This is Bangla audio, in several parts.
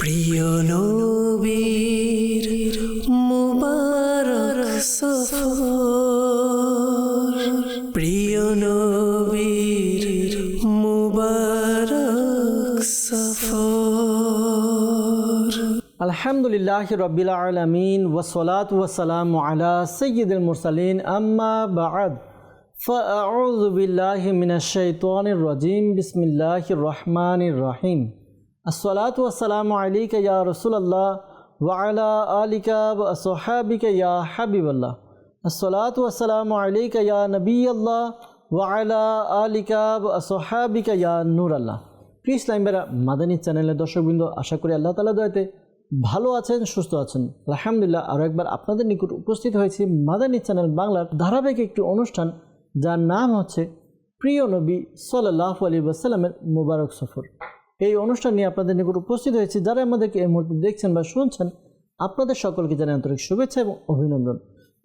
প্রিয় নবীর মুবারক সফর প্রিয় নবীর মুবারক সফর আলহামদুলিল্লাহ রবিল আলমিন ওসলাত ওসালাম আলা সৈয়দুল মুরসালিন আম্মা বাদ فأعوذ بالله من الشيطان الرجيم بسم الله الرحمن الرحيم আসসালাত ওয়াসালাম আলিকা ইয়া রসুলাল্লাহ ওয়ালা আলিকা সোহাবিকা ইয়া হাবিবাল্লাহ। আসসালাত ওয়াসালাম আলিকা ইয়া নবী আল্লাহ ওয়ালা আলিকা সোহাবিকা ইয়া নূর আল্লাহ প্রিয় ইসলামবেরা মাদানী চ্যানেলের দর্শকবৃন্দ, আশা করি আল্লাহ তালা দয়াতে ভালো আছেন, সুস্থ আছেন। আলহামদুলিল্লাহ আরও একবার আপনাদের নিকট উপস্থিত হয়েছি মাদানী চ্যানেল বাংলার ধারাবাহিক একটি অনুষ্ঠান, যার নাম হচ্ছে প্রিয় নবী সাল্লাহ আলী বাসাল্লামের মুবারক সফর। এই অনুষ্ঠান নিয়ে আপনাদের নিকট উপস্থিত হয়েছে। যারা আমাদেরকে এই মুহূর্তে দেখছেন বা শুনছেন, আপনাদের সকলকে জানাই আন্তরিক শুভেচ্ছা এবং অভিনন্দন।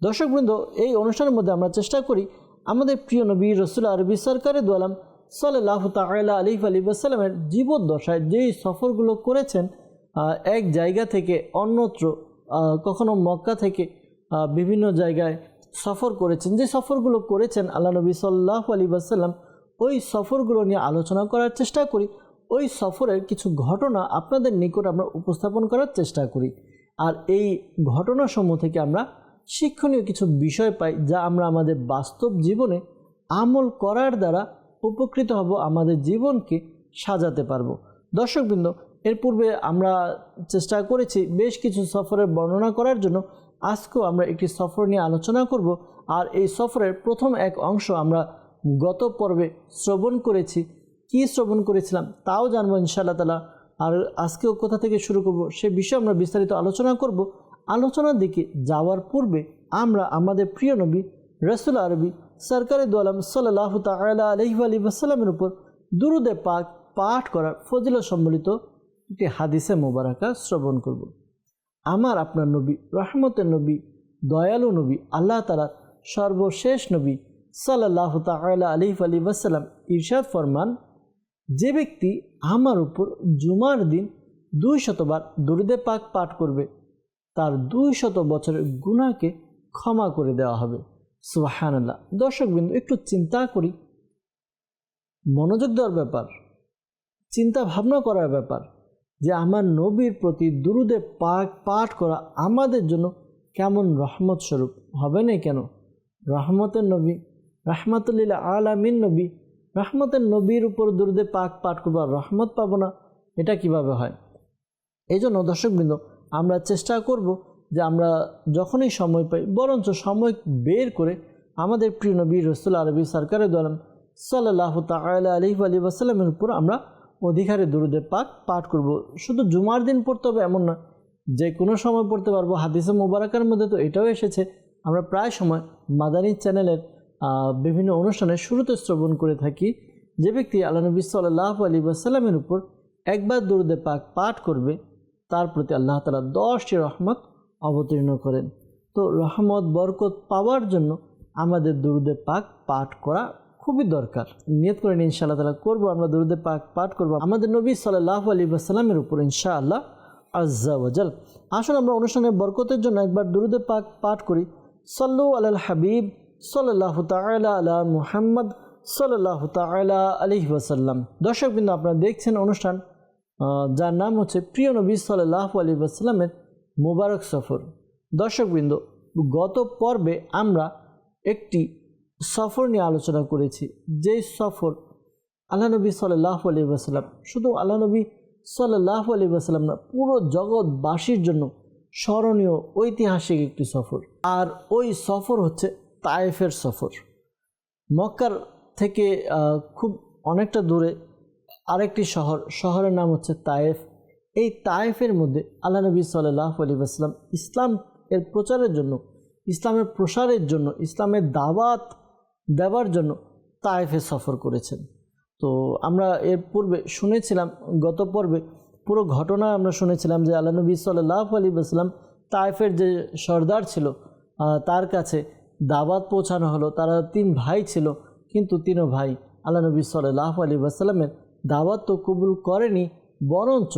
দর্শকবৃন্দ এই অনুষ্ঠানের মধ্যে আমরা চেষ্টা করি আমাদের প্রিয় নবী রসুল আরবি সরকারের দোয়ালাম সাল্লাহ তাল্লাহ আলিফ আলী আসসালামের জীবদ্দশায় যেই সফরগুলো করেছেন এক জায়গা থেকে অন্যত্র কখনো মক্কা থেকে বিভিন্ন জায়গায় সফর করেছেন। যে সফরগুলো করেছেন আল্লাহ নবী সাল্লাহ আলী আসাল্লাম ওই সফরগুলো নিয়ে আলোচনা করার চেষ্টা করি। ওই সফরের কিছু ঘটনা আপনাদের নিকট আমরা উপস্থাপন করার চেষ্টা করি। আর এই ঘটনাসমূহ থেকে আমরা শিক্ষণীয় কিছু বিষয় পাই যা আমরা আমাদের বাস্তব জীবনে আমল করার দ্বারা উপকৃত হব, আমাদের জীবনকে সাজাতে পারব। দর্শকবৃন্দ, এর পূর্বে আমরা চেষ্টা করেছি বেশ কিছু সফরের বর্ণনা করার জন্য। আজকেও আমরা একটি সফর নিয়ে আলোচনা করব। আর এই সফরের প্রথম এক অংশ আমরা গত পর্বে শ্রবণ করেছি। কি শ্রবণ করেছিলাম তাও জানব ইনশাআল্লাহ তালা আর আজকেও কোথা থেকে শুরু করব সে বিষয়ে আমরা বিস্তারিত আলোচনা করব। আলোচনার দিকে যাওয়ার পূর্বে আমরা আমাদের প্রিয় নবী রসুল আরবি সরকারি দোয়ালাম সাল্লাহ তালা আলহি আলী আসসালামের উপর দুরুদে পাক পাঠ করার ফজিলত সম্বলিত একটি হাদিসে মোবারকা শ্রবণ করব। আমার আপনার নবী, রহমতের নবী, দয়ালু নবী, আল্লাহ তালা সর্বশেষ নবী সাল্লাহ তালা আলিফ আলী ওয়াসাল্লাম ইরশাদ ফরমান যে ব্যক্তি আমার উপর জুমার দিন দুই শতবার দুরুদে পাক পাঠ করবে, তার দুই শত বছরের গুণাকে ক্ষমা করে দেওয়া হবে। সুবাহান্লাহ দর্শকবিন্দু একটু চিন্তা করি। মনোযোগ দেওয়ার ব্যাপার, চিন্তা ভাবনা করার ব্যাপার, যে আমার নবীর প্রতি দুরুদে পাক পাঠ করা আমাদের জন্য কেমন রহমত স্বরূপ, হবে না কেন? রহমতের নবী রহমতুল্লিল্লা আলামিন নবী রহমতের নবীর উপর দুরুদে পাক পাঠ করব আর রহমত পাবো না, এটা কীভাবে হয়? এই জন্য দর্শকবৃন্দ, আমরা চেষ্টা করব যে আমরা যখনই সময় পাই, বরঞ্চ সময় বের করে আমাদের প্রিয় নবী রসুল আরবি সরকারের দলাম সাল্লাহ তালা আলি আলী ওয়াসাল্লামের উপর আমরা অধিকারে দুরুদে পাক পাঠ করব। শুধু জুমার দিন পড়তে হবে এমন না, যে কোনো সময় পড়তে পারব। হাদিসে মোবারকের মধ্যে তো এটাও এসেছে, আমরা প্রায় সময় মাদানী চ্যানেলের বিভিন্ন অনুষ্ঠানে শুরুতে শ্রবণ করে থাকি। যে ব্যক্তি আল্লাহ নবী সাল্লাহ আলী ওয়াসাল্লামের উপর একবার দুরুদে পাক পাঠ করবে, তার প্রতি আল্লাহ তালা দশটি রহমত অবতীর্ণ করেন। তো রহমত, বরকত পাওয়ার জন্য আমাদের দুরুদে পাক পাঠ করা খুবই দরকার। নিয়ত করে নিয়ে ইনশাআল্লাহ তালা করব, আমরা দুরুদে পাক পাঠ করব। আমাদের নবী সাল্লাহ আলী আসসালামের উপর ইনশাআল্লাহ আজ্জাওয়াজাল আসুন আমরা অনুষ্ঠানের বরকতের জন্য একবার দুরুদে পাক পাঠ করি। সল্লু আল হাবিব। সাল্লাহ তালা আলা মুহাম্মদ সাল্লাহ তালা আলহি ওয়াসাল্লাম। দর্শকবৃন্দ, আপনারা দেখছেন অনুষ্ঠান যার নাম হচ্ছে প্রিয় নবী সাল্লাহ আলী আসসালামের মোবারক সফর। দর্শকবৃন্দ, গত পর্বে আমরা একটি সফর নিয়ে আলোচনা করেছি। যেই সফর আল্লাহ নবী সাল্লাহ আলী আসাল্লাম শুধু আল্লাহ নবী সাল্লাহ আলী আসাল্লাম না, পুরো জগৎবাসীর জন্য স্মরণীয় ঐতিহাসিক একটি সফর। আর ওই সফর হচ্ছে তায়েফের সফর। মক্কার থেকে খুব অনেকটা দূরে আরেকটি শহর, শহরের নাম হচ্ছে তায়েফ। এই তায়েফের মধ্যে আল্লাহ নবী সাল্লাহ আলী আসলাম ইসলাম এর প্রচারের জন্য, ইসলামের প্রসারের জন্য, ইসলামের দাওয়াত দেওয়ার জন্য তায়েফে সফর করেছেন। তো আমরা এর পূর্বে শুনেছিলাম, গত পর্বে পুরো ঘটনা আমরা শুনেছিলাম যে আল্লাহ নবী সাল্লাহ আলী আসলাম তায়েফের যে সর্দার ছিল তার কাছে দাওয়াত পৌঁছানো হলো, তারা তিন ভাই ছিল, কিন্তু তিনও ভাই আল্লাহ নবী সাল্লাহ আলী আসসালামের দাওয়াত তো কবুল করেনি, বরঞ্চ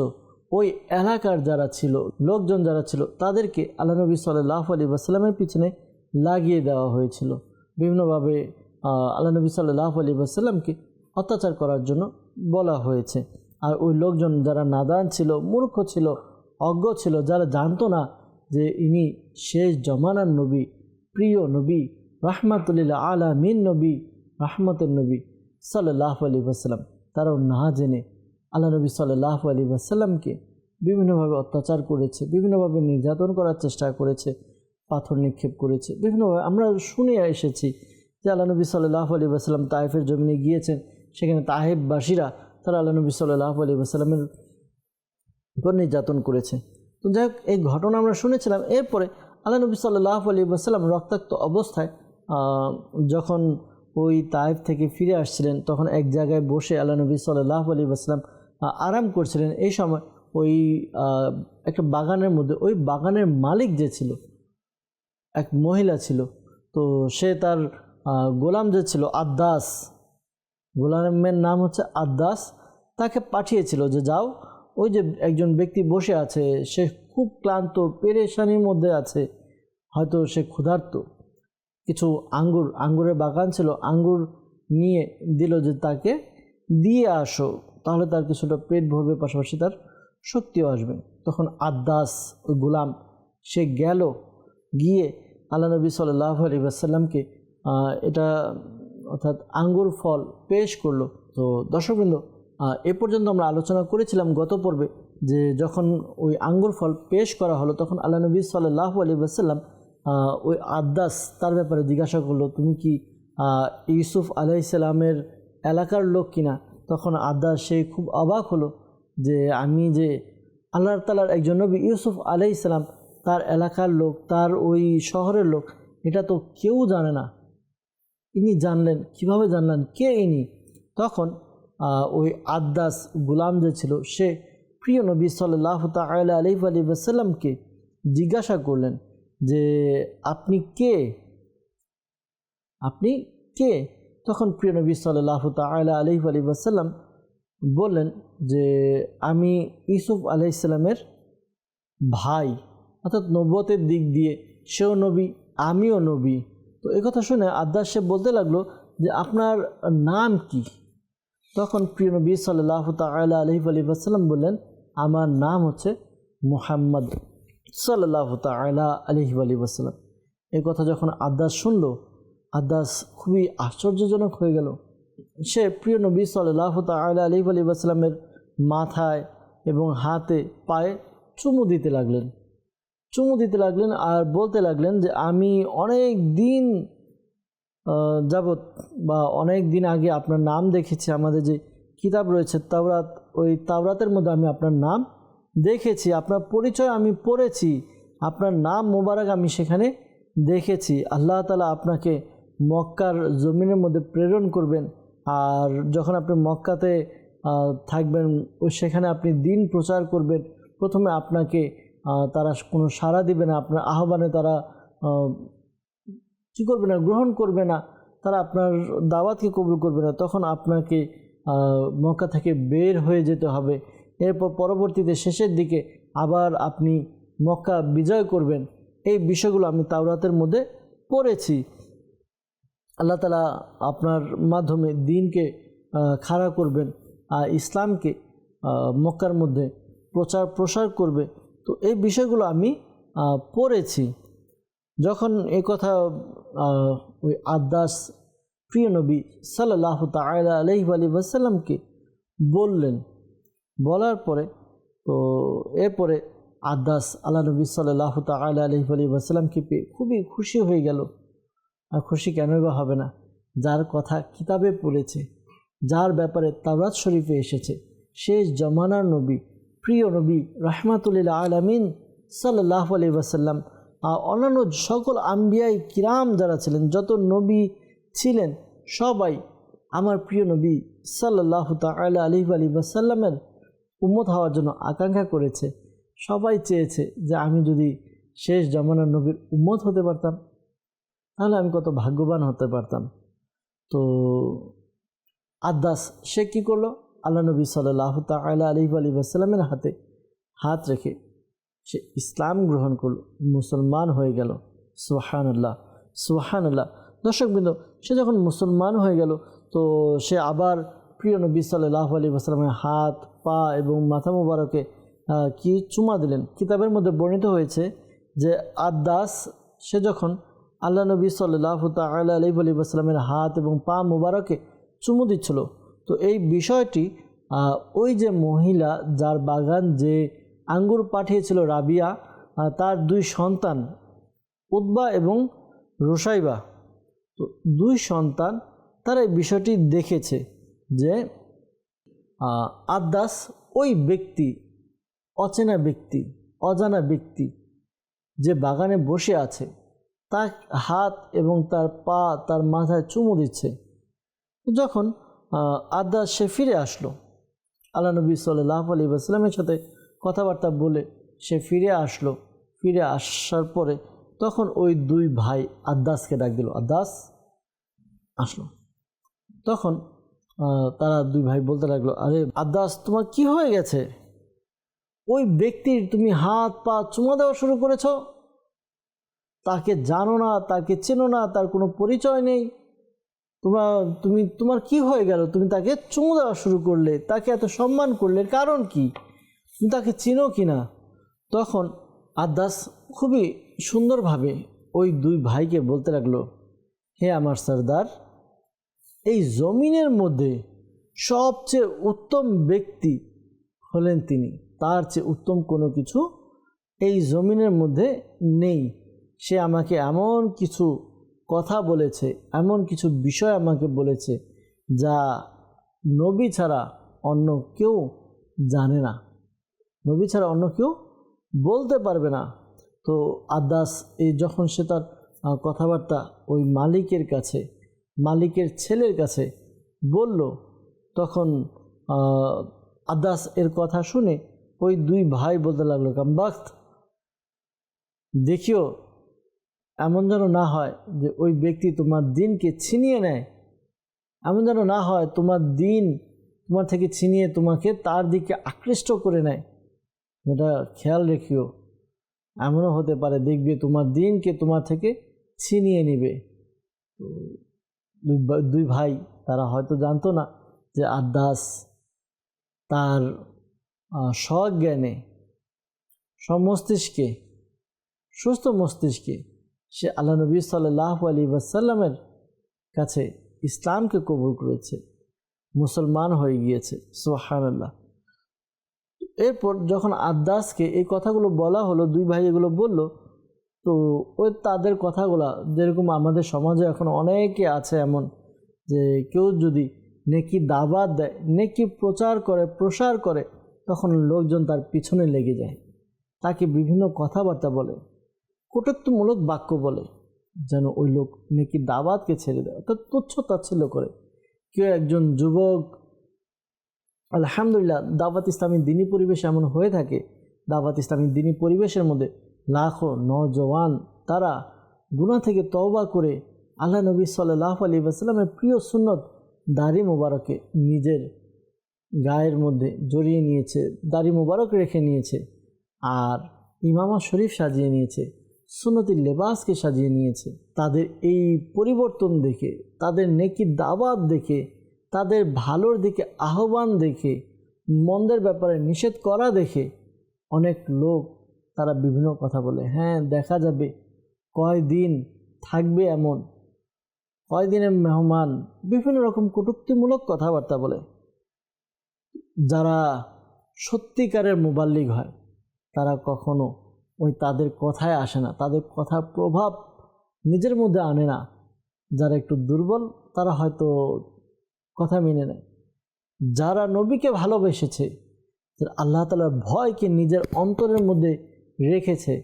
ওই এলাকার যারা ছিল, লোকজন যারা ছিল, তাদেরকে আল্লাহ নবী সাল্লাহ আলী আসসালামের পিছনে লাগিয়ে দেওয়া হয়েছিল। বিভিন্নভাবে আল্লাহ নবী সাল্লাহ আলী আসসালামকে অত্যাচার করার জন্য বলা হয়েছে। আর ওই লোকজন যারা নাদান ছিল, মূর্খ ছিল, অজ্ঞ ছিল, যারা জানতো না যে ইনি শেষ জমানার নবী প্রিয় নবী রাহমাতুল্লিল্লাহ আলা মিন নবী রাহমতের নবী সাল্লাহ আলী আসসালাম তারাও না জেনে আল্লাহ নবী সাল্লাহ আলী আসাল্লামকে বিভিন্নভাবে অত্যাচার করেছে, বিভিন্নভাবে নির্যাতন করার চেষ্টা করেছে, পাথর নিক্ষেপ করেছে। বিভিন্নভাবে আমরা শুনে এসেছি যে আল্লাহ নবী সাল্লাহ আলী আসাল্লাম তাইফের জমিনে গিয়েছেন। সেখানে তাহেববাসীরা তারা আল্লাহ নবী সাল্লাহ আলী আসাল্লামের উপর নির্যাতন করেছে। তো যাই হোক, এই ঘটনা আমরা শুনেছিলাম। এরপরে আল্লাহ নবী সাল্লাহ আলী আসাল্লাম রক্তাক্ত অবস্থায় যখন ওই তাইফ থেকে ফিরে আসছিলেন, তখন এক জায়গায় বসে আল্লাহ নবী সাল্লাহ আলী আসলাম আরাম করছিলেন। এই সময় ওই একটা বাগানের মধ্যে, ওই বাগানের মালিক যে ছিল, এক মহিলা ছিল, তো সে তার গোলাম যে ছিল, আদ্দাস, গোলামের নাম হচ্ছে আদ্দাস, তাকে পাঠিয়েছিল যে যাও, ওই যে একজন ব্যক্তি বসে আছে, সে খুব ক্লান্ত, পেরেশানির মধ্যে আছে। হয়তো সে ক্ষুধার্ত। কিছু আঙ্গুর, আঙ্গুরের বাগান ছিল, আঙ্গুর নিয়ে দিল যে তাকে, দিয়ে আসো। তাহলে তার কিছুটা পেট ভরবে, পাশাপাশি তার শক্তিও আসবে। তখন আদ্দাস ওই গোলাম, সে গেল, গিয়ে আল্লাহ নবী সাল্লাহ আলী আসাল্লামকে এটা, অর্থাৎ আঙ্গুর ফল পেশ করল। তো দর্শকবৃন্দ এ পর্যন্ত আমরা আলোচনা করেছিলাম গত পর্বে। যে যখন ওই আঙ্গুর ফল পেশ করা হলো, তখন আল্লাহ নবী সাল্লাহ আলী আসাল্লাম ওই আদ্দাস তার ব্যাপারে জিজ্ঞাসা করল, তুমি কি ইউসুফ আলাইসাল্লামের এলাকার লোক কিনা? তখন আদ্দাস সে খুব অবাক হলো যে, আমি যে আল্লাহ তালার একজন নবী, ইউসুফ আলাইসাল্লাম তার এলাকার লোক, তার ওই শহরের লোক, এটা তো কেউ জানে না। ইনি জানলেন, কীভাবে জানলেন? কে ইনি? তখন ওই আদ্দাস গুলাম যে ছিল, সে প্রিয় নবী সাল্লাহ তাল আলি আলী সাল্লামকে জিজ্ঞাসা করলেন যে, আপনি কে? আপনি কে? তখন প্রিয় নবী সাল্লাহ তাল আলি আলী বললেন যে, আমি ইউসুফ আলাইসাল্লামের ভাই। অর্থাৎ নবতের দিক দিয়ে সেও নবী, আমিও নবী। তো কথা শুনে আদাস সে বলতে লাগল যে, আপনার নাম কি? তখন প্রিয় নবী সাল্লাহ তাল আলহি আলী আসাল্লাম বললেন আমার নাম হচ্ছে মুহাম্মদ সাল্লাহ তালা আলহি আলী আসাল্লাম এই কথা যখন আদাস শুনল আদাস খুবই আশ্চর্যজনক হয়ে গেল। সে প্রিয় নবী সাল্লাহ তালা আলহি আলী আসলামের মাথায় এবং হাতে পায়ে চুমু দিতে লাগলেন। চুমু দিতে লাগলেন আর বলতে লাগলেন যে, আমি অনেক দিন যাবত বা অনেক দিন আগে আপনার নাম দেখেছি। আমাদের যে কিতাব রয়েছে, তাওরাত ওই তাওরাতের মধ্যে আমি আপনার নাম দেখেছি, আপনার পরিচয় আমি পড়েছি, আপনার নাম মোবারক আমি সেখানে দেখেছি। আল্লাহ তালা আপনাকে মক্কার জমিনের মধ্যে প্রেরণ করবেন আর যখন আপনি মক্কাতে থাকবেন সেখানে আপনি দিন প্রচার করবেন, প্রথমে আপনাকে তারা কোনো সাড়া দিবে না, আপনার আহ্বানে তারা কী করবে না, গ্রহণ করবে না, তারা আপনার দাওয়াতকে কবুল করবে না, তখন আপনাকে মক্কা থেকে বের হয়ে যেতে হবে। এরপর পরবর্তীতে শেষের দিকে আবার আপনি মক্কা বিজয় করবেন। এই বিষয়গুলো আমি তাওরাতের মধ্যে পড়েছি। আল্লাহ তালা আপনার মাধ্যমে দিনকে খাড়া করবেন আর ইসলামকে মক্কার মধ্যে প্রচার প্রসার করবে। তো এই বিষয়গুলো আমি পড়েছি। যখন এ কথা ওই আদাস প্রিয় নবী সাল্লাহ তালা আলহি আলী ওয়াসাল্লামকে বললেন। বলার পরে, তো এরপরে আদাস আল্লাহ নবী সাল্লাহ তালা আলহি আলী ওয়াসাল্লামকে পেয়ে খুবই খুশি হয়ে গেল। আর খুশি কেনই বা হবে না? যার কথা কিতাবে পড়েছে, যার ব্যাপারে তাওরাত শরীফে এসেছে, শেষ জমানার নবী, প্রিয় নবী রহমাতুল্লিল আলমিন সাল্লাহ আলি ওয়াসাল্লাম, আর অন্যান্য সকল আম্বিয়াই কিরাম যারা ছিলেন, যত নবী ছিলেন সবাই আমার প্রিয় নবী সাল্লাহ তালা আলি আলি ওয়াসাল্লামের উম্মত হওয়ার জন্য আকাঙ্ক্ষা করেছে। সবাই চেয়েছে যে আমি যদি শেষ জমানার নবীর উম্মত হতে পারতাম, তাহলে আমি কত ভাগ্যবান হতে পারতাম। তো আদাস সে কী করল? আল্লাহ নবী সাল্লাহ তালা আলি আলি আসসালামের হাতে হাত রেখে সে ইসলাম গ্রহণ করল। মুসলমান হয়ে গেল। সুহানুল্লাহ সুহানুল্লাহ দর্শকবৃন্দ, সে যখন মুসলমান হয়ে গেল, তো সে আবার প্রিয় নবী সাল্লাহ আলী আসলামের হাত, পা এবং মাথা মুবারকে কি চুমা দিলেন? কিতাবের মধ্যে বর্ণিত হয়েছে যে আদাস, সে যখন আল্লাহ নবী সাল্লাহ তাল আলী আলী আসলামের হাত এবং পা মুবারকে চুমু দিচ্ছিল। তো এই বিষয়টি ওই যে মহিলা যার বাগান যে আঙ্গুর পাঠিয়েছিল রাবিয়া তার দুই সন্তান উদ্বা এবং রোসাইবা তো দুই সন্তান তারা এই বিষয়টি দেখেছে যে আদাস ওই ব্যক্তি, অচেনা ব্যক্তি, অজানা ব্যক্তি যে বাগানে বসে আছে, তার হাত এবং তার পা তার মাথায় চুমু দিচ্ছে। যখন আদাস সে ফিরে আসলো, আল্লাহ নবী সাল্লাহ আলী সাথে কথাবার্তা বলে সে ফিরে আসলো। ফিরে আসার পরে তখন ওই দুই ভাই আদাসকে ডাক দিল আদাস আসলো। তখন তারা দুই ভাই বলতে লাগল, আরে আদাস তোমার কি হয়ে গেছে? ওই ব্যক্তির তুমি হাত পা চুমা দেওয়া শুরু করেছ। তাকে জানো না, তাকে চেনো না, তার কোনো পরিচয় নেই। তোমরা, তুমি, তোমার কি হয়ে গেল? তুমি তাকে চুমু দেওয়া শুরু করলে, তাকে এত সম্মান করলে কারণ কি? তুমি তাকে চিনো কি না? তখন আদাস খুবই সুন্দরভাবে ওই দুই ভাইকে বলতে লাগল, হে আমার সর্দার, এই জমিনের মধ্যে সবচেয়ে উত্তম ব্যক্তি হলেন তিনি। তার চেয়ে উত্তম কোনো কিছু এই জমিনের মধ্যে নেই। সে আমাকে এমন কিছু কথা বলেছে, এমন কিছু বিষয় আমাকে বলেছে যা নবী ছাড়া অন্য কেউ জানে না। নবী ছাড়া অন্য কেউ বলতে পারবে না। তো আদাস এই যখন সে তার কথাবার্তা ওই মালিকের কাছে, মালিকের ছেলের কাছে বলল, তখন আদাস এর কথা শুনে ওই দুই ভাই বলতে লাগল কামবাক্ত দেখিও, এমন যেন না হয় যে ওই ব্যক্তি তোমার দিনকে ছিনিয়ে নেয়। এমন যেন না হয় তোমার দিন তোমার থেকে ছিনিয়ে তোমাকে তার দিকে আকৃষ্ট করে নেয়। এটা খেয়াল রেখিও। এমনও হতে পারে, দেখবে তোমার দিনকে তোমার থেকে ছিনিয়ে নিবে। দুই ভাই, তারা হয়তো জানতো না যে আদাস তার সজ্ঞানে সমস্তিষ্কে, সুস্থ মস্তিষ্কে সে আল্লাহ নবী সাল্লাহ আলী ওয়াসাল্লামের কাছে ইসলামকে কবুল করেছে, মুসলমান হয়ে গিয়েছে সোহানাল্লাহ এরপর যখন আদাসকে এই কথাগুলো বলা হলো, দুই ভাই এগুলো বলল, তো ওই তাদের কথাগুলো, যেরকম আমাদের সমাজে এখন অনেকে আছে এমন, যে কেউ যদি নেকি দাবাত দেয়, নেকি প্রচার করে, প্রসার করে, তখন লোকজন তার পিছনে লেগে যায়। তাকে বিভিন্ন কথাবার্তা বলে, কটুক্তমূলক বাক্য বলে, যেন ওই লোক নেকি দাবাতকে ছেড়ে দেয়। অর্থাৎ তুচ্ছ তাচ্ছিল্য করে। কেউ একজন যুবক আলহামদুলিল্লাহ, দাওয়াত ইসলামী দিনী পরিবেশ এমন হয়ে থাকে, দাওয়াত ইসলামী দিনী পরিবেশের মধ্যে লাখো নজওয়ান, তারা গুনাহ থেকে তওবা করে আল্লাহ নবী সাল্লাহ আলী আসসালামের প্রিয় সুন্নত দাড়ি মোবারকে নিজের গায়ের মধ্যে জড়িয়ে নিয়েছে, দাড়ি মোবারক রেখে নিয়েছে আর ইমামা শরীফ সাজিয়ে নিয়েছে সুন্নতি লেবাসকে সাজিয়ে নিয়েছে। তাদের এই পরিবর্তন দেখে, তাদের নেকি দাবাত দেখে তাদের ভালোর দিকে আহ্বান দেখে, মন্দের ব্যাপারে নিষেধ করা দেখে অনেক লোক তারা বিভিন্ন কথা বলে হ্যাঁ দেখা যাবে। কয়দিন থাকবে এমন? কয়দিনের মেহমান? বিভিন্ন রকম কটুক্তিমূলক কথাবার্তা বলে। যারা সত্যিকারের মোবাল্লিগ হয়, তারা কখনো ওই তাদের কথায় আসে না। তাদের কথার প্রভাব নিজের মধ্যে আনে না। যারা একটু দুর্বল, তারা হয়তো কথা মেনে নেয়। যারা নবীকে ভালোবেসেছে যারা আল্লাহ তালার ভয়কে নিজের অন্তরের মধ্যে রেখেছে,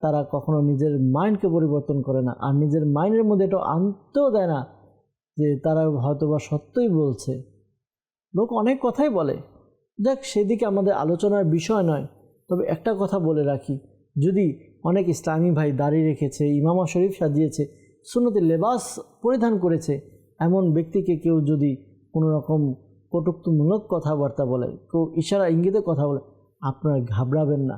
তারা কখনো নিজের মাইন্ডকে পরিবর্তন করে না। আর নিজের মাইন্ডের মধ্যে এটা আনতেও দেয় না যে তারা হয়তো বা সত্যই বলছে। লোক অনেক কথাই বলে। যাক, সেদিকে আমাদের আলোচনার বিষয় নয়। তবে একটা কথা বলে রাখি। যদি অনেক ইসলামী ভাই দাঁড়িয়ে রেখেছে, ইমামা শরীফ সাজিয়েছে সুন্নতি লেবাস পরিধান করেছে, এমন ব্যক্তিকে কেউ যদি কোনো রকম কটুক্তমূলক কথাবার্তা বলে, কেউ ইশারা ইঙ্গিতে কথা বলে, আপনারা ঘাবড়াবেন না।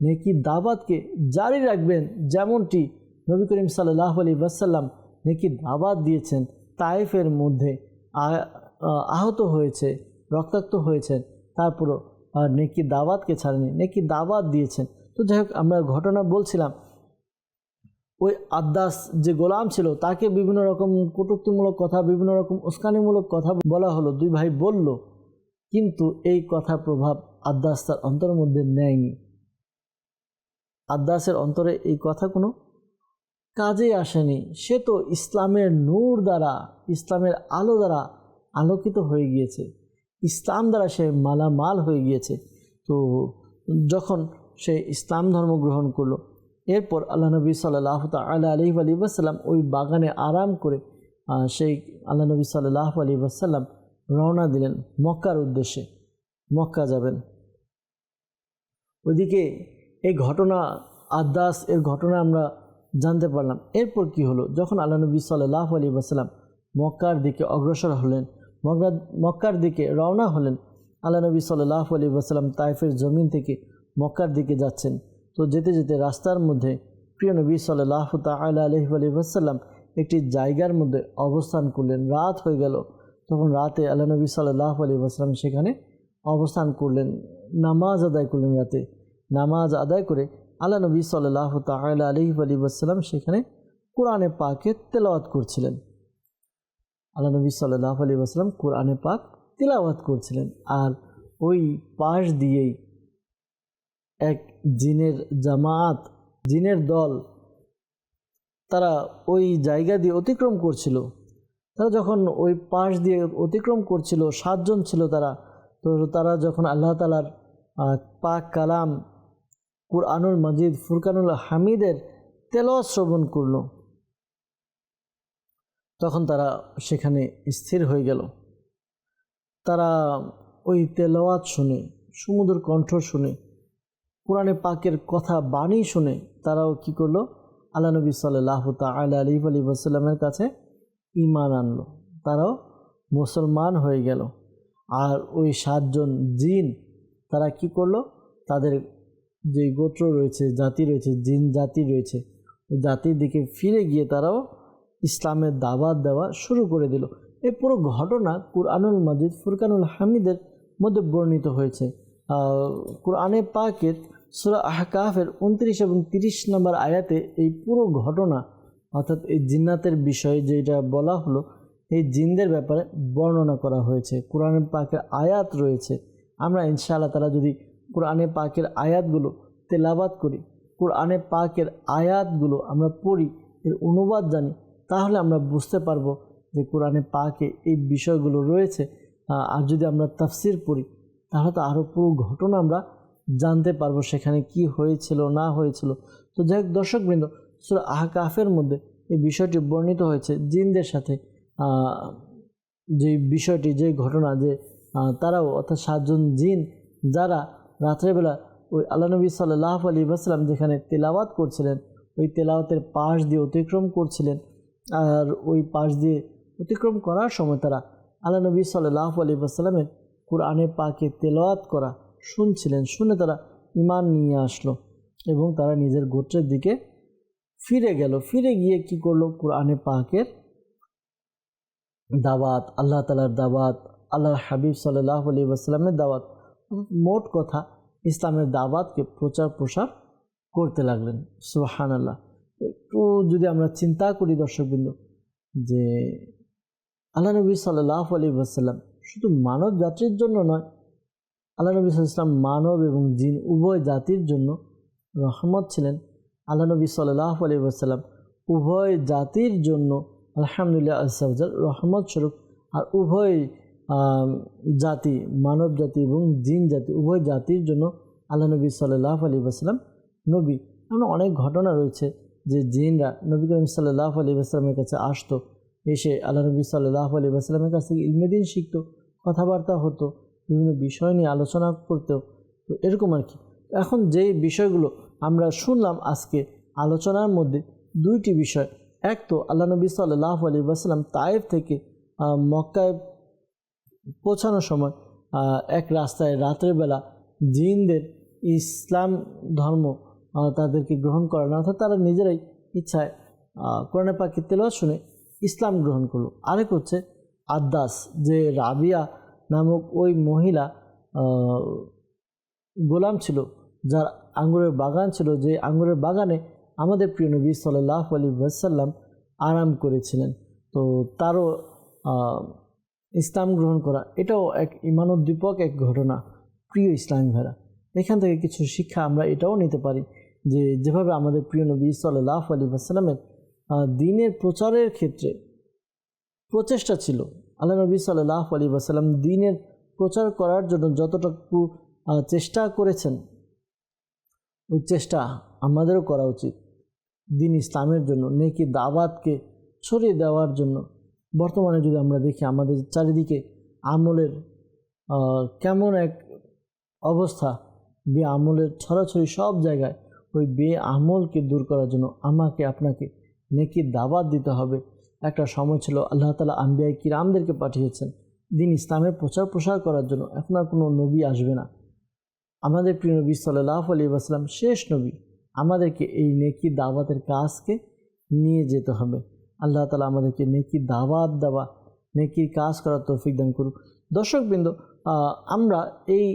নেকি দাবাতকে জারি রাখবেন যেমনটি নবী করিম সাল্লাহ আলী ওয়াসাল্লাম নেকি দাবাত দিয়েছেন, তায়েফের মধ্যে আহত হয়েছে, রক্তাক্ত হয়েছেন, তারপরও নেকি দাওয়াতকে ছাড়েনি, নেকি দাওয়াত দিয়েছেন। তো যাই হোক, আমরা ঘটনা বলছিলাম ওই আদাস যে গোলাম ছিল, তাকে বিভিন্ন রকম কটুক্তিমূলক কথা, বিভিন্ন রকম উস্কানিমূলক কথা বলা হলো। দুই ভাই বলল, কিন্তু এই কথা প্রভাব আদাস তার অন্তরের মধ্যে নেয়নি। আদাসের অন্তরে এই কথা কোনো কাজে আসেনি। সে তো ইসলামের নূর দ্বারা, ইসলামের আলো দ্বারা আলোকিত হয়ে গিয়েছে। ইসলাম দ্বারা সে মালামাল হয়ে গিয়েছে। তো যখন সে ইসলাম ধর্ম গ্রহণ করল এরপর আল্লাহ নবী সাল্লাহ তাল্লাহ আলি আলী ওয়াসাল্লাম ওই বাগানে আরাম করে সেই আল্লাহ নবী সাল্লাহ আলী ওয়াসাল্লাম রওনা দিলেন মক্কার উদ্দেশ্যে। মক্কা যাবেন। ওইদিকে এই ঘটনা, আদাস এর ঘটনা আমরা জানতে পারলাম। এরপর কি হলো? যখন আল্লাহ নবী সাল্লাহ আলী ওয়াসাল্লাম মক্কার দিকে অগ্রসর হলেন, মক্কা, মক্কার দিকে রওনা হলেন, আল্লাহ নবী সাল্লাহ আলী ওয়াসাল্লাম তাইফের জমিন থেকে মক্কার দিকে যাচ্ছেন। তো যেতে যেতে রাস্তার মধ্যে প্রিয় নবী সাল্লাহ তাল আলহি আলী ওয়াসাল্লাম একটি জায়গার মধ্যে অবস্থান করলেন। রাত হয়ে গেল। তখন রাতে আল্লাহ নবী সাল্লাহ আলী ওয়াসাল্লাম সেখানে অবস্থান করলেন। নামাজ আদায় করলেন রাতে। নামাজ আদায় করে আল্লাহ নবী সাল্লাহ তাল আলহি আলী ওয়াসাল্লাম সেখানে কোরআনে পাকে তেলাওয়াত করছিলেন। আল্লাহ নবী সাল্লাহ আলী আসলাম কোরআনে পাক তেলাওয়াত করছিলেন। আর ওই পাশ দিয়েই এক জিনের জামাত, জিনের দল, তারা ওই জায়গা দিয়ে অতিক্রম করছিল। তারা যখন ওই পাশ দিয়ে অতিক্রম করছিল, সাতজন ছিল তারা। তো তারা যখন আল্লাহ তালার পাক কালাম কুরআনুল মজিদ, ফুরকানুল হামিদের তেলাওয়াত শ্রবণ করল, তখন তারা সেখানে স্থির হয়ে গেল। তারা ওই তেলাওয়াত শুনে সমুদ্র কণ্ঠ শুনে কোরআনে পাকের কথা বাণী শুনে তারাও কি করল? আল্লাহ নবী সাল্লাহ তাল্লাহ আলী আলী ওসাল্লামের কাছে ইমান আনলো। তারাও মুসলমান হয়ে গেল। আর ওই সাতজন জিন, তারা কি করল? তাদের যে গোত্র রয়েছে, জাতি রয়েছে, জিন জাতি রয়েছে, ওই জাতির দিকে ফিরে গিয়ে তারাও ইসলামের দাওয়াত দেওয়া শুরু করে দিল। এই পুরো ঘটনা কুরআনুল মাজিদ, ফুরকানুল হামিদের মধ্যে বর্ণিত হয়েছে। কোরআনে পাকের সুরা আহকাফের উনত্রিশ এবং তিরিশ নম্বর আয়াতে এই পুরো ঘটনা, অর্থাৎ এই জিন্নাতের বিষয়ে যেটা বলা হলো, এই জিনদের ব্যাপারে বর্ণনা করা হয়েছে। কোরআনে পাকের আয়াত রয়েছে। আমরা ইনশাআল্লাহ তারা যদি কোরআনে পাকের আয়াতগুলো তেলাবাত করি, কোরআনে পাকের আয়াতগুলো আমরা পড়ি, এর অনুবাদ জানি, তাহলে আমরা বুঝতে পারব যে কোরআনে পাকে এই বিষয়গুলো রয়েছে। আর যদি আমরা তাফসির পড়ি, তাহলে তো আরও পুরো ঘটনা আমরা জানতে পারব সেখানে কি হয়েছিল, না হয়েছিল। তো যাই হোক, দর্শকবৃন্দ, সুরা আহকাফের মধ্যে এই বিষয়টি বর্ণিত হয়েছে। জিনদের সাথে যে বিষয়টি, যে ঘটনা, যে তারাও অর্থাৎ সাতজন জিন যারা রাত্রেবেলা ওই আল্লাহ নবী সাল্লাহ আলী আসলাম যেখানে তেলাওয়াত করছিলেন, ওই তেলাওয়াতের পাশ দিয়ে অতিক্রম করছিলেন। আর ওই পাশ দিয়ে অতিক্রম করার সময় তারা আল্লাহ নবী সাল্লাহ আলী আসসালামের কোরআনে পাকে তেলাওয়াত করা শুনছিলেন, শুনে তারা ইমান নিয়ে আসলো এবং তারা নিজের গোত্রের দিকে ফিরে গেল। ফিরে গিয়ে কি করল? কোরআনে পাকের দাওয়াত, আল্লাহ তালার দাওয়াত, আল্লাহর হাবিব সাল্লাহ আলী আসসালামের দাওয়াত, মোট কথা ইসলামের দাওয়াতকে প্রচার প্রসার করতে লাগলেন। সুহান আল্লাহ একটু যদি আমরা চিন্তা করি দর্শকবৃন্দ, যে আল্লাহ নবী সাল্লাহ আলী আসাল্লাম শুধু মানব জাতির জন্য নয় আল্লাহ নবী সাল্লাম মানব এবং জিন উভয় জাতির জন্য রহমত ছিলেন। আল্লাহ নবী সাল্লাহ আলী উভয় জাতির জন্য আলহামদুলিল্লাহ আসাল রহমত স্বরূপ। আর উভয় জাতি, মানব জাতি এবং জিন জাতি উভয় জাতির জন্য আল্লাহ নবী সাল্লাহ আলী আসসালাম নবী। এমন অনেক ঘটনা রয়েছে যে জিনরা নবী করিম সাল্লাহ আলী আসসালামের কাছে আসতো, এসে আল্লাহ নবী সাল্লাহ আলী আসসালামের কাছ থেকে ইলমেদিন শিখতো, কথাবার্তা হতো বিভিন্ন বিষয় নিয়ে আলোচনা করতেও তো এরকম আর কি। এখন যেই বিষয়গুলো আমরা শুনলাম আজকে, আলোচনার মধ্যে দুইটি বিষয়। এক তো আল্লাহ নবী সাল্লাহ আলী আসসালাম তায়েফ থেকে মক্কায় পৌঁছানোর সময় এক রাস্তায় রাত্রেবেলা জিনদের ইসলাম ধর্ম তাদেরকে গ্রহণ করে না, অর্থাৎ তারা নিজেরাই ইচ্ছায় কোরআনে পাখি তেলাওয়াত শুনে ইসলাম গ্রহণ করল। আরেক হচ্ছে আদাস যে রাবিয়া নামক ওই মহিলা গোলাম ছিল, যার আঙ্গুরের বাগান ছিল, যে আঙ্গুরের বাগানে আমাদের প্রিয় নবী সাল্লাহ আলী ওয়াসাল্লাম আরাম করেছিলেন। তো তারও ইসলাম গ্রহণ করা, এটাও এক ইমানোদ্দীপক এক ঘটনা, প্রিয় ইসলাম ভাইরা। এখান থেকে কিছু শিক্ষা আমরা এটাও নিতে পারি, যে যেভাবে আমাদের প্রিয় নবী সাল্লাহ আলী ওয়াসাল্লামের দিনের প্রচারের ক্ষেত্রে প্রচেষ্টা ছিল আল্লাহ নবী সাল্লাহ আলী ওয়াসাল্লাম দিনের প্রচার করার জন্য যতটুকু চেষ্টা করেছেন, ওই চেষ্টা আমাদেরও করা উচিত। দিন ইসলামের জন্য, নেকি দাওয়াতকে ছড়িয়ে দেওয়ার জন্য। বর্তমানে যদি আমরা দেখি আমাদের চারিদিকে আমলের কেমন এক অবস্থা বে আমলের ছড়াছড়ি সব জায়গায়, ওই বে আমলকে দূর করার জন্য আমাকে, আপনাকে নেকি দাওয়াত দিতে হবে। একটা সময় ছিল আল্লাহ তালা আম্বিয়াই কিরামদেরকে পাঠিয়েছেন। দিন ইসলামের প্রচার প্রসার করার জন্য। এখন আর কোনো নবী আসবে না। আমাদের প্রিয় নবী সাল্লাহ আলী আসলাম শেষ নবী। আমাদেরকে এই নেকি দাওয়াতের কাজকে নিয়ে যেতে হবে। আল্লাহ তালা আমাদেরকে নেকি দাওয়াত দেওয়া, নেকির কাজ করার তৌফিক দান করুক। দর্শকবৃন্দ আমরা এই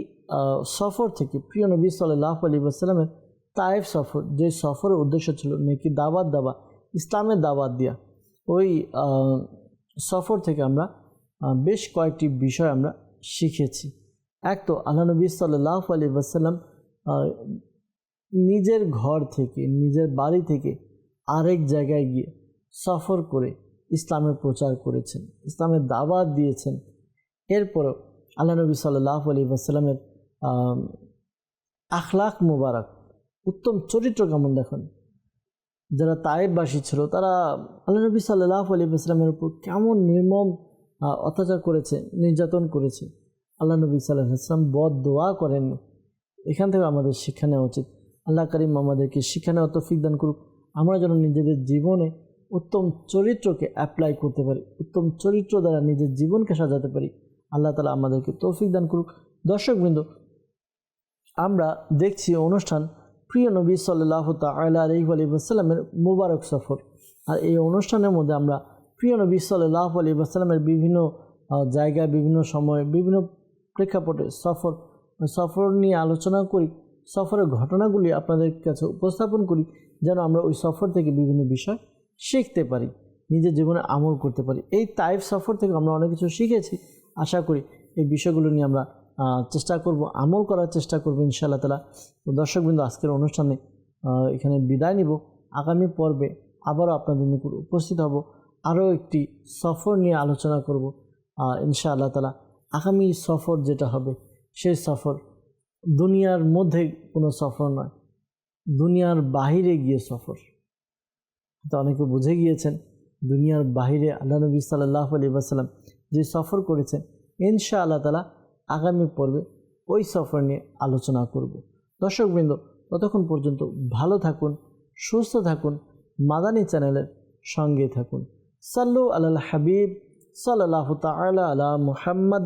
সফর থেকে প্রিয় নবী সাল্লাহ আলী আসসালামের তায়েফ সফর, যে সফরের উদ্দেশ্য ছিল নেকি দাওয়াত দেওয়া, ইসলামের দাওয়াত দেওয়া ওই সফর থেকে আমরা বেশ কয়েকটি বিষয় আমরা শিখেছি। এক তো আল্লাহ নবী সাল্লাহ আলী ওয়াসাল্লাম নিজের ঘর থেকে, নিজের বাড়ি থেকে আরেক জায়গায় গিয়ে সফর করে ইসলামের প্রচার করেছেন, ইসলামের দাওয়াত দিয়েছেন। এরপরও আল্লাহ নবী সাল্লাহ আলী ওয়াসাল্লামের আখলাক মুবারক, উত্তম চরিত্র কেমন দেখুন? যারা তায়েববাসী ছিল, তারা আল্লাহ নবী সাল্লাহ আলী ইসলামের উপর কেমন নির্মম অত্যাচার করেছে, নির্যাতন করেছে আল্লাহ নবী সাল্লাহ ইসলাম বদ দোয়া করেননি এখান থেকে আমাদের শিক্ষা নেওয়া উচিত। আল্লাহ করিম আমাদেরকে শিক্ষা নেওয়া তৌফিক দান করুক। আমরা যেন নিজেদের জীবনে উত্তম চরিত্রকে অ্যাপ্লাই করতে পারি, উত্তম চরিত্র দ্বারা নিজের জীবনকে সাজাতে পারি। আল্লাহ তালা আমাদেরকে তৌফিক দান করুক। দর্শকবৃন্দ, আমরা দেখছি অনুষ্ঠান প্রিয় নবী সাল্লাহ তাল্লাহ আলহি আলিবাসাল্লামের মুবারক সফর। আর এই অনুষ্ঠানের মধ্যে আমরা প্রিয় নবী সাল্লাহ আলী আসাল্লামের বিভিন্ন জায়গায়, বিভিন্ন সময়ে, বিভিন্ন প্রেক্ষাপটে সফর সফর নিয়ে আলোচনা করি, সফরের ঘটনাগুলি আপনাদের কাছে উপস্থাপন করি, যেন আমরা ওই সফর থেকে বিভিন্ন বিষয় শিখতে পারি, নিজের জীবনে আমল করতে পারি। এই তাইফ সফর থেকে আমরা অনেক কিছু শিখেছি। আশা করি এই বিষয়গুলো নিয়ে আমরা চেষ্টা করব আমল করার চেষ্টা করব ইনশাআল্লাহ তালা দর্শকবৃন্দ আজকের অনুষ্ঠানে এখানে বিদায় নিব। আগামী পর্বে আবারও আপনাদের নিকট উপস্থিত হব। আরও একটি সফর নিয়ে আলোচনা করব আহ, ইনশাআল্লাহ তালা আগামী সফর যেটা হবে সেই সফর দুনিয়ার মধ্যে কোনো সফর নয় দুনিয়ার বাহিরে গিয়ে সফর। তো অনেকে বুঝে গিয়েছেন দুনিয়ার বাহিরে আল্লাহ নবী সাল্লাহ আলী আসাল্লাম যে সফর করেছেন ইনশা আল্লাহ তালা আগামী পর্বে ওই সফর নিয়ে আলোচনা করব। দর্শকবৃন্দ ততক্ষণ পর্যন্ত ভালো থাকুন, সুস্থ থাকুন, মাদানী চ্যানেলের সঙ্গে থাকুন। সাল্লু আল্লাহ হাবিব সাল্লাহ তালা আলা মুহাম্মদ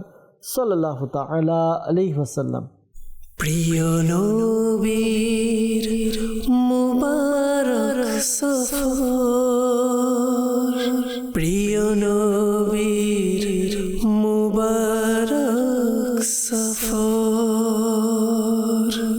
সাল্লাহ তালা আলি ওসাল্লাম প্রিয় নবীর মুবারক সফর, প্রিয়